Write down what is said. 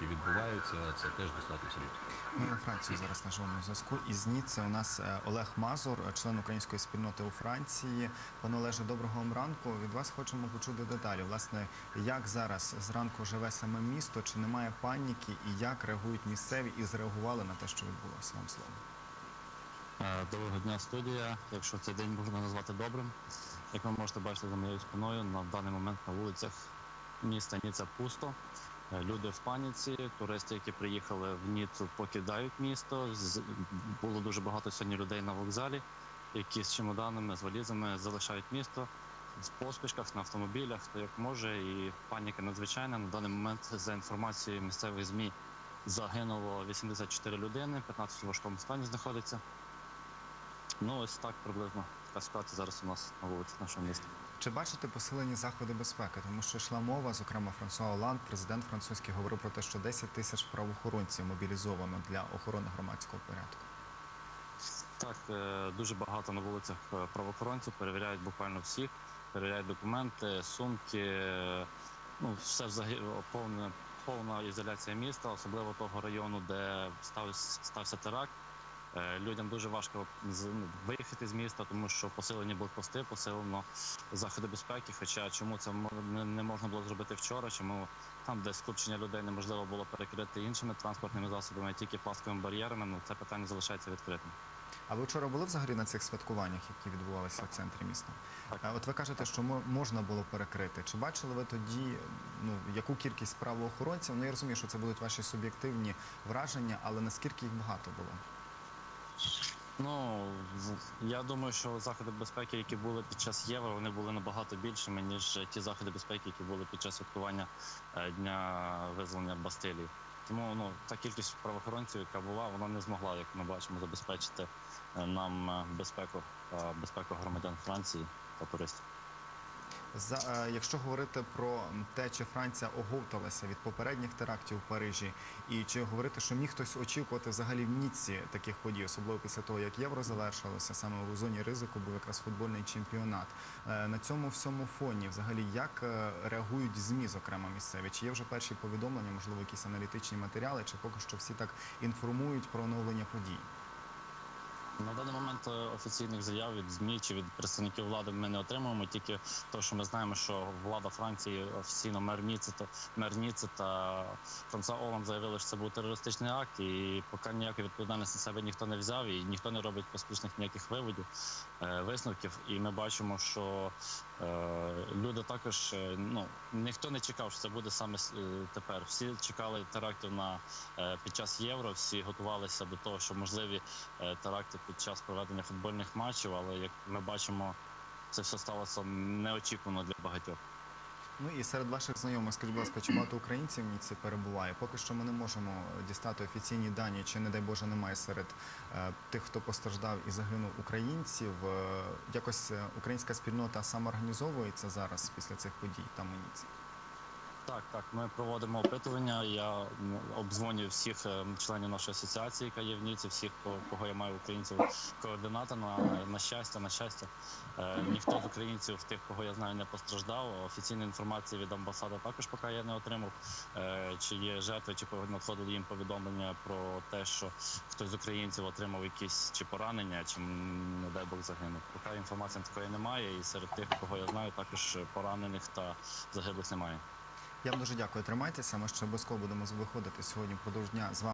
які відбуваються, це теж достатньо серйозно. Ми у Франції зараз на живому зв'язку. Із Ніцци у нас е, Олег Мазур, член української спільноти у Франції. Пане Олеже, доброго вам ранку. Від вас хочемо почути деталі. Власне, як зараз зранку живе саме місто? Чи немає паніки, і як реагують місцеві і зреагували на те, що відбулося вам слово? Е, Доброго дня, студія. Якщо цей день можна назвати добрим, як ви можете бачити за моєю спиною, на даний момент на вулицях міста Ніца пусто. Люди в паніці, туристи, які приїхали в Ніцу, покидають місто. Було дуже багато сьогодні людей на вокзалі, які з чемоданами, з валізами залишають місто в поспішках на автомобілях, хто як може, і паніка надзвичайна. На даний момент, за інформацією місцевих ЗМІ, загинуло 84 людини, 15 в важкому стані знаходиться. Ну, ось так приблизно така ситуація зараз у нас на вулиці нашого міста. Чи бачите посилені заходи безпеки? Тому що йшла мова, зокрема Франсуа Оланд, президент французький, говорив про те, що 10 тисяч правоохоронців мобілізовано для охорони громадського порядку. Так, е, дуже багато на вулицях е, правоохоронців перевіряють буквально всіх, перевіряють документи, сумки. е, Ну, все взагалі повна, повна ізоляція міста, особливо того району, де стався, стався теракт. Е, Людям дуже важко ну, виїхати з міста, тому що посилені блокпости, посилено заходи безпеки. Хоча чому це не- можна було зробити вчора? Чому там, де скупчення людей неможливо було перекрити іншими транспортними засобами, тільки пластиковими бар'єрами, ну це питання залишається відкритим. А ви вчора були взагалі на цих святкуваннях, які відбувалися в центрі міста? Так. От ви кажете, що мо- можна було перекрити. Чи бачили ви тоді ну яку кількість правоохоронців? Ну я розумію, що це будуть ваші суб'єктивні враження, але наскільки їх багато було? Ну я думаю, що заходи безпеки, які були під час євро, вони були набагато більшими ніж ті заходи безпеки, які були під час святкування е, дня визволення Бастилії. Тому ну та кількість правоохоронців, яка була, вона не змогла, як ми бачимо, забезпечити е, нам е, безпеку, е, безпеку громадян Франції та туристів. За е, якщо говорити про те, чи Франція оговталася від попередніх терактів в Парижі, і чи говорити, що міг хтось очікувати взагалі в Ніцці таких подій, особливо після того, як євро завершилося, саме у зоні ризику був якраз футбольний чемпіонат. Е, На цьому всьому фоні, взагалі, як е, реагують змі, зокрема місцеві? Чи є вже перші повідомлення, можливо, якісь аналітичні матеріали, чи поки що всі так інформують про оновлення подій? На даний момент е, офіційних заяв від ЗМІ чи від представників влади ми не отримуємо. Тільки те, що ми знаємо, що влада Франції офіційно мер Ніци та мер Ніци та Франца Оланд заявили, що це був терористичний акт, і поки ніякої відповідальності себе ніхто не взяв, і ніхто не робить поспішних ніяких виводів е, висновків. І ми бачимо, що люди також е, ну ніхто не чекав, що це буде саме е, тепер. Всі чекали терактів на е, під час євро. Всі готувалися до того, що можливі е, теракти під час проведення футбольних матчів, але як ми бачимо, це все сталося неочікувано для багатьох. Ну і серед ваших знайомих, скажіть, будь ласка, чи багато українців в Ніці перебуває? Поки що ми не можемо дістати офіційні дані, чи не дай Боже немає серед е, тих, хто постраждав і загинув українців. Е, якось е, українська спільнота самоорганізовується зараз після цих подій там у Ніці. Так, так, ми проводимо опитування. Я обдзвонюю всіх е, членів нашої асоціації, яка є в Ніці, всіх, кого- я маю українців координата. На, на щастя, на щастя, е, ніхто з українців, тих, кого я знаю, не постраждав. Офіційної інформації від амбасади також поки я не отримав. Е, Чи є жертви, чи надходили їм повідомлення про те, що хтось з українців отримав якісь чи поранення, чи не дай Бог загинув. Поки інформації такої немає, і серед тих, кого я знаю, також поранених та загиблих немає. Я вам дуже дякую. Тримайтеся. Ми ще обов'язково будемо виходити сьогодні впродовж дня з вами.